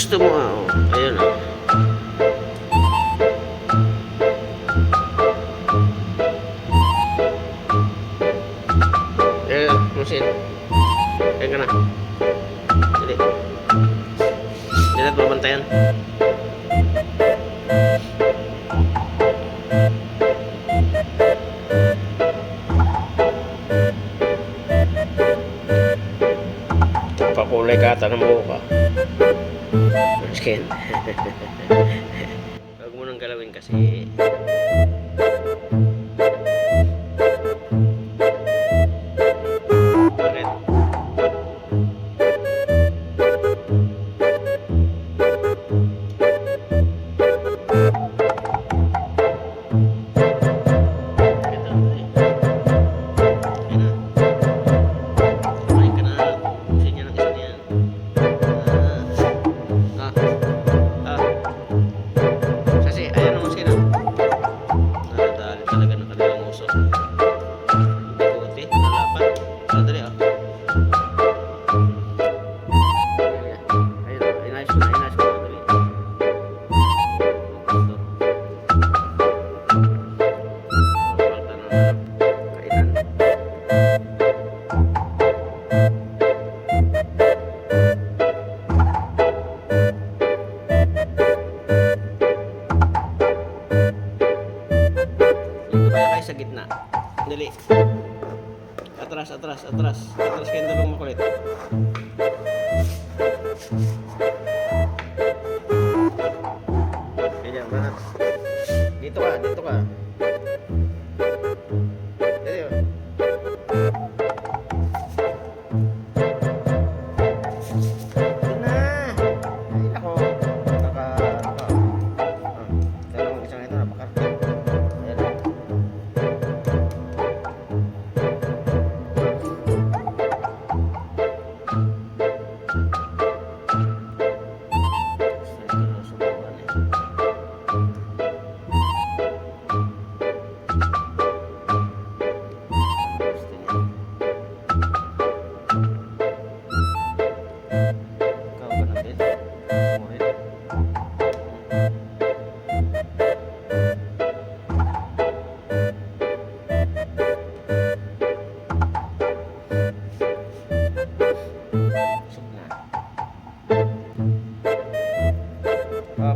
gusto mo. ah, Oh. Ayun. Oh. Eh, musin. Kaya ka na. Dili. Dili at babantayan. Pakulay ka ata ng buka. Skin. Huwag mo nang galawin kasi Dito kaya kayo sa gitna. Dali. Atras, atras, atras. Atras kayo dalawang makulit. Ganyan, banat. Dito ka, dito ka.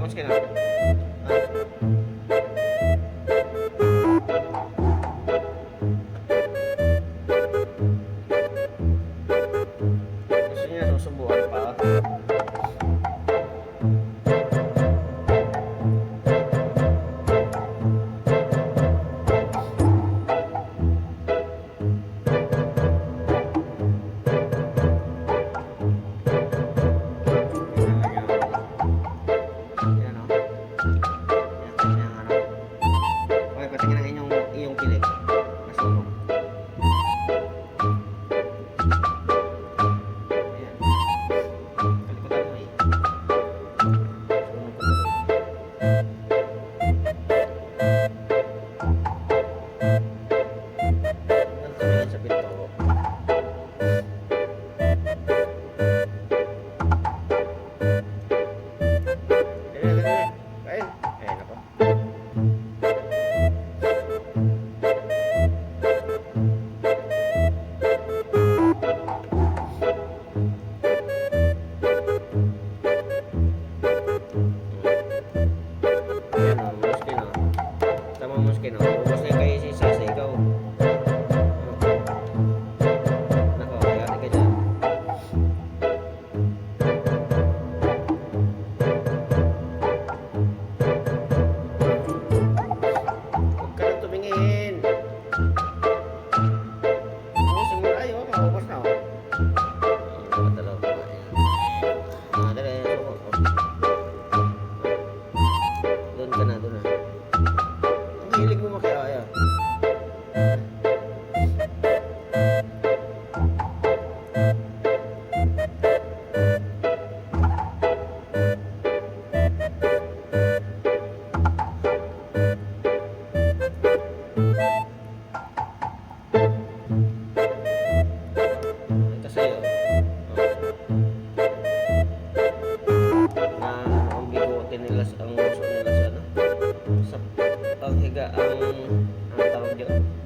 Ah, mas kailan? Ah. Gusto niya susubukan pa. que tengan. juga um, tanggung jawab.